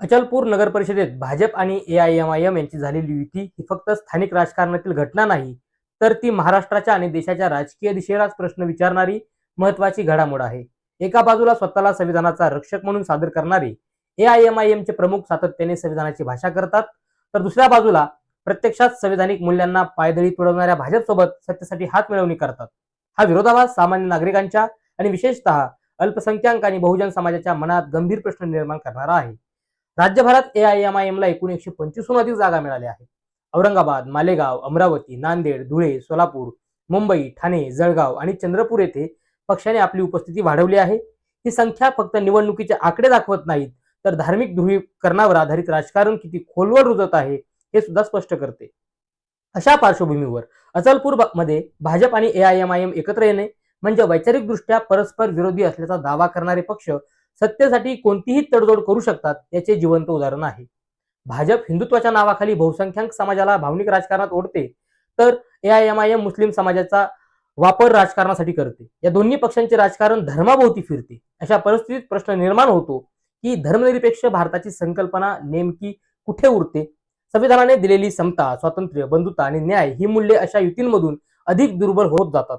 अचलपूर नगर परिषदेत भाजप आणि A I M I M यांची झालेली युती ही फक्त स्थानिक राजकारणातील घटना नाही तर ती महाराष्ट्राच्या आणि देशाच्या राजकीय दिशेलाच प्रश्न विचारणारी महत्वाची घडामोड आहे. एका बाजूला स्वतःला संविधानाचा रक्षक म्हणून सादर करणारे ए आय एम आय एमचे प्रमुख सातत्याने संविधानाची भाषा करतात तर दुसऱ्या बाजूला प्रत्यक्षात संविधानिक मूल्यांना पायदळी तुडवणाऱ्या भाजपसोबत सत्तेसाठी हात मिळवणी करतात. हा विरोधाभास सामान्य नागरिकांच्या आणि विशेषतः अल्पसंख्याक आणि बहुजन समाजाच्या मनात गंभीर प्रश्न निर्माण करणारा आहे. राज्यभरात ए आय एम आय एमला एकूण एकशे पंचवीसहून अधिक जागा मिळाल्या आहेत. औरंगाबाद मालेगाव अमरावती नांदेड धुळे सोलापूर मुंबई ठाणे जळगाव आणि चंद्रपूर येथे पक्षाने आपली उपस्थिती वाढवली आहे. ही संख्या फक्त निवडणुकीचे आकडे दाखवत नाहीत तर धार्मिक ध्रुवीकरणावर आधारित राजकारण किती खोलवर रुजत आहे हे सुद्धा स्पष्ट करते. अशा पार्श्वभूमीवर अचलपूरमध्ये भाजप आणि A I M I M एकत्र येणे म्हणजे वैचारिकदृष्ट्या परस्पर विरोधी असल्याचा दावा करणारे पक्ष सत्तेसाठी कोणतीही तडजोड करू शकतात याचे जिवंत उदाहरण आहे. भाजप हिंदुत्वाच्या नावाखाली बहुसंख्याक समाजाला भावनिक राजकारणात ओढते तर A I M I M मुस्लिम समाजाचा वापर राजकारणासाठी करते. या दोन्ही पक्षांचे राजकारण धर्माभोवती फिरते. अशा परिस्थितीत प्रश्न निर्माण होतो की धर्मनिरपेक्ष भारताची संकल्पना नेमकी कुठे उरते? संविधानाने दिलेली समता स्वातंत्र्य बंधुता आणि न्याय ही मूल्ये अशा युतींमधून अधिक दुर्बल होत जातात.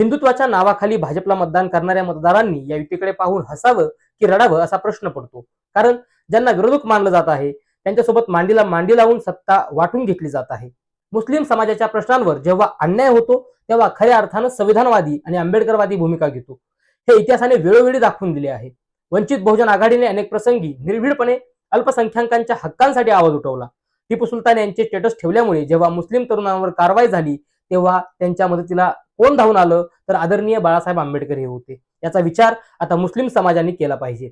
हिंदुत्वाच्या नावाखाली भाजपला मतदान करणाऱ्या मतदारांनी या युतीकडे पाहून हसावं की रडावं असा प्रश्न पडतो. कारण ज्यांना विरोधक मानलं जात आहे त्यांच्यासोबत मांडीला मांडी लावून सत्ता वाटून घेतली जात आहे. मुस्लिम समाजाच्या प्रश्नांवर जेव्हा अन्याय होतो तेव्हा खऱ्या अर्थानं संविधानवादी आणि आंबेडकरवादी भूमिका घेतो. हे इतिहासाने वेळोवेळी दाखवून दिले आहे. वंचित बहुजन आघाडीने अनेक प्रसंगी निर्भीडपणे अल्पसंख्याकांच्या हक्कांसाठी आवाज उठवला. टिपू सुलतान यांचे स्टेटस ठेवल्यामुळे जेव्हा मुस्लिम तरुणांवर कारवाई झाली तेव्हा त्यांच्या मदतीला कोण धावून आलं? तर आदरणीय बाळासाहेब आंबेडकर हे होते. याचा विचार आता मुस्लिम समाजाने केला पाहिजे.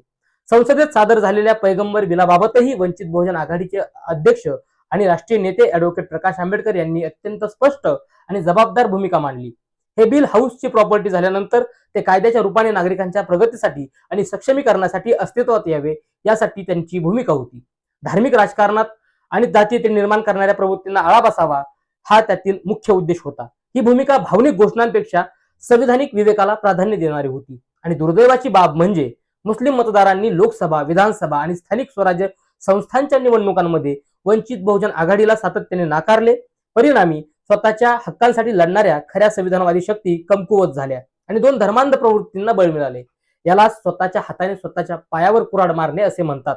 संसदेत सादर झालेल्या पैगंबर बिलाबाबतही वंचित बहुजन आघाडीचे अध्यक्ष आणि राष्ट्रीय नेते अॅडव्होकेट प्रकाश आंबेडकर यांनी अत्यंत स्पष्ट आणि जबाबदार भूमिका मांडली. हे बिल हाऊसची प्रॉपर्टी झाल्यानंतर ते कायद्याच्या रूपाने नागरिकांच्या प्रगतीसाठी आणि सक्षमीकरणासाठी अस्तित्वात यावे यासाठी त्यांची भूमिका होती. धार्मिक राजकारणात आणि जातीयते निर्माण करणाऱ्या प्रवृत्तींना आळा बसावा हा त्यातील मुख्य उद्देश होता. ही भूमिका भावनिक घोषणांपेक्षा संविधानिक विवेकाला प्राधान्य देणारी होती. आणि दुर्दैवाची बाब म्हणजे मुस्लिम मतदारांनी लोकसभा विधानसभा आणि स्थानिक स्वराज्य संस्थांच्या निवडणुकांमध्ये वंचित बहुजन आघाडीला सातत्याने नाकारले. परिणामी स्वतःच्या हक्कांसाठी लढणाऱ्या खऱ्या संविधानवादी शक्ती कमकुवत झाल्या आणि दोन धर्मांध प्रवृत्तींना बळ मिळाले. याला स्वतःच्या हाताने स्वतःच्या पायावर कुराड मारणे असे म्हणतात.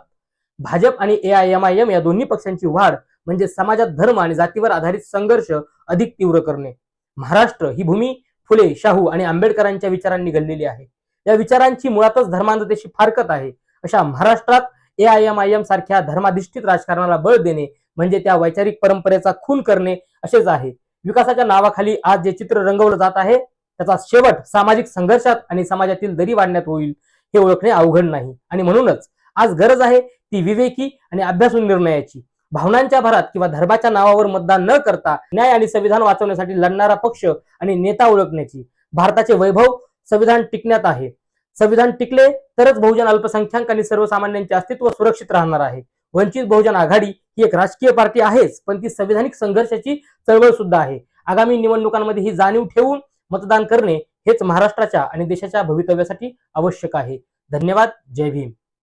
भाजप आणि A I M I M या दोन्ही पक्षांची वाढ म्हणजे समाजात धर्म आणि जातीवर आधारित संघर्ष अधिक तीव्र करणे. महाराष्ट्र ही भूमी फुले शाहू आणि आंबेडकरांच्या विचारांनी घडलेली आहे. या विचारांची मुळातच धर्मांधतेशी फारकत आहे. अशा महाराष्ट्रात A I M I M सारख्या धर्माधिष्ठित राजकारणाला बळ देणे म्हणजे त्या वैचारिक परंपरेचा खून करणे असेच आहे. विकासाच्या नावाखाली आज जे चित्र रंगवलं जात आहे त्याचा शेवट सामाजिक संघर्षात आणि समाजातील दरी वाढण्यात होईल हे ओळखणे अवघड नाही. आणि म्हणूनच आज गरज आहे ती विवेकी आणि अभ्यासून निर्णयाची. भावनांच्या भरात किंवा धर्माच्या नावावर मतदान न करता न्याय आणि संविधान वाचवण्यासाठी लढणारा पक्ष आणि नेता ओळखण्याची भारताचे वैभव संविधान टिकण्यात आहे. संविधान टिकले तरच बहुजन अल्पसंख्याक आणि सर्वसामान्यांचे अस्तित्व सुरक्षित राहणार आहे. वंचित बहुजन आघाडी ही एक राजकीय पार्टी आहेच पण ती संविधानिक संघर्षाची चळवळ सुद्धा आहे. आगामी निवडणुकांमध्ये ही जाणीव ठेवून मतदान करणे हेच महाराष्ट्राच्या आणि देशाच्या भवितव्यासाठी आवश्यक आहे. धन्यवाद. जय भीम.